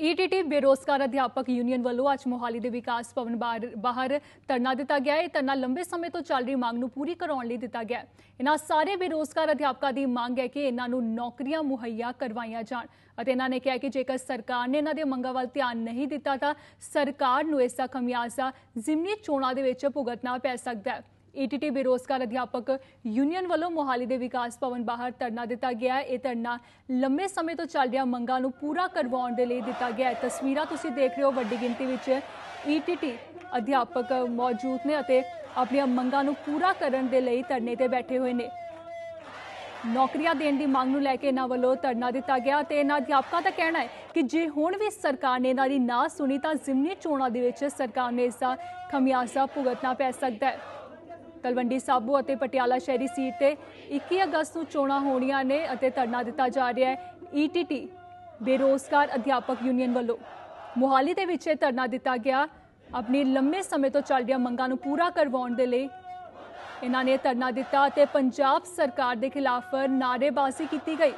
ETT ਬੇਰੋਜ਼ਗਾਰ ਅਧਿਆਪਕ union ਵੱਲੋਂ ਅੱਜ ਮੋਹਾਲੀ ਦੇ ਵਿਕਾਸ ਭਵਨ ਬਾਹਰ- ਬਾਹਰ ਧਰਨਾ ਦਿੱਤਾ ਗਿਆ ਹੈ। ਇਹ ਧਰਨਾ ਲੰਬੇ ਸਮੇਂ ਤੋਂ ਚੱਲ ਰਹੀ ਮੰਗ ਨੂੰ ਪੂਰੀ ਕਰਾਉਣ ਲਈ ਦਿੱਤਾ ਗਿਆ ਇਹਨਾਂ ਸਾਰੇ ਬੇਰੋਜ਼ਗਾਰ ਅਧਿਆਪਕਾਂ ਦੀ ਮੰਗ ਹੈ ਕਿ ਇਹਨਾਂ ਨੂੰ ਨੌਕਰੀਆਂ ਮੁਹੱਈਆ ਕਰਵਾਈਆਂ ਜਾਣ ਅਤੇ ਇਹਨਾਂ ਨੇ ਕਿਹਾ ਕਿ ਜੇਕਰ ਸਰਕਾਰ ਨੇ ਇਹਨਾਂ ਦੇ ਮੰਗਾਂ ਵੱਲ ਧਿਆਨ ਨਹੀਂ ਦਿੱਤਾ ਤਾਂ ਸਰਕਾਰ ਨੂੰ ਇਸ ਦਾ ਖਮਿਆਜ਼ਾ ਜ਼ਿਮਨੀ ਚੋਣਾਂ ਦੇ ਵਿੱਚ ਭੁਗਤਣਾ ਪੈ ਸਕਦਾ ਹੈ। ਈਟੀਟੀ ਬੇਰੋਜ਼ਗਾਰ ਅਧਿਆਪਕ ਯੂਨੀਅਨ ਵੱਲੋਂ ਮੋਹਾਲੀ ਦੇ ਵਿਕਾਸ ਭਵਨ ਬਾਹਰ ਧਰਨਾ ਦਿੱਤਾ ਗਿਆ ਹੈ। ਇਹ ਧਰਨਾ ਲੰਮੇ ਸਮੇਂ ਤੋਂ ਚੱਲ ਰਿਹਾ, ਮੰਗਾਂ ਨੂੰ ਪੂਰਾ ਕਰਵਾਉਣ ਦੇ ਲਈ ਦਿੱਤਾ ਗਿਆ ਹੈ। ਤਸਵੀਰਾਂ ਤੁਸੀਂ ਦੇਖ ਰਹੇ ਹੋ ਵੱਡੀ ਗਿਣਤੀ ਵਿੱਚ ਈਟੀਟੀ ਅਧਿਆਪਕ ਮੌਜੂਦ ਨੇ ਅਤੇ ਆਪਣੀਆਂ ਮੰਗਾਂ ਨੂੰ ਪੂਰਾ ਕਰਨ ਦੇ ਲਈ ਧਰਨੇ ਤੇ ਬੈਠੇ ਹੋਏ ਨੇ। ਨੌਕਰੀਆਂ ਦੇਣ ਦੀ ਮੰਗ ਨੂੰ ਲੈ ਕੇ ਇਹਨਾਂ ਵੱਲੋਂ ਧਰਨਾ ਦਿੱਤਾ ਗਿਆ ਤੇ ਇਹਨਾਂ ਅਧਿਆਪਕਾਂ ਦਾ ਕਹਿਣਾ ਹੈ ਕਿ ਜੇ ਹੁਣ ਵੀ ਸਰਕਾਰ ਨੇ ਇਹਨਾਂ ਦੀ ਨਾ ਸੁਣੀ ਤਾਂ ਜ਼ਿਮਨੀ ਚੋਣਾਂ ਦੇ ਵਿੱਚ ਸਰਕਾਰ ਨੇ ਇਸ ਦਾ ਖਮਿਆਜ਼ਾ ਭੁਗਤਣਾ ਪੈ ਸਕਦਾ ਹੈ। ਤਲਵੰਡੀ ਸਾਬੋ ਅਤੇ ਪਟਿਆਲਾ ਸ਼ਹਿਰੀ ਸੀਟ ਤੇ 21 ਅਗਸਤ ਨੂੰ ਚੋਣਾਂ ਹੋਣੀਆਂ ਨੇ ਅਤੇ ਧਰਨਾ ਦਿੱਤਾ ਜਾ ਰਿਹਾ ਹੈ। ਈਟੀਟੀ ਬੇਰੋਜ਼ਗਾਰ ਅਧਿਆਪਕ ਯੂਨੀਅਨ ਵੱਲੋਂ। ਮੋਹਾਲੀ ਦੇ ਵਿੱਚ ਇਹ ਧਰਨਾ ਦਿੱਤਾ ਗਿਆ। ਆਪਣੀ ਲੰਮੇ ਸਮੇਂ ਤੋਂ ਚੱਲ ਰਹੀਆਂ ਮੰਗਾਂ ਨੂੰ ਪੂਰਾ ਕਰਵਾਉਣ ਦੇ ਲਈ ਇਹਨਾਂ ਨੇ ਧਰਨਾ ਦਿੱਤਾ ਤੇ ਪੰਜਾਬ ਸਰਕਾਰ ਦੇ ਖਿਲਾਫ ਨਾਅਰੇਬਾਜ਼ੀ ਕੀਤੀ ਗਈ।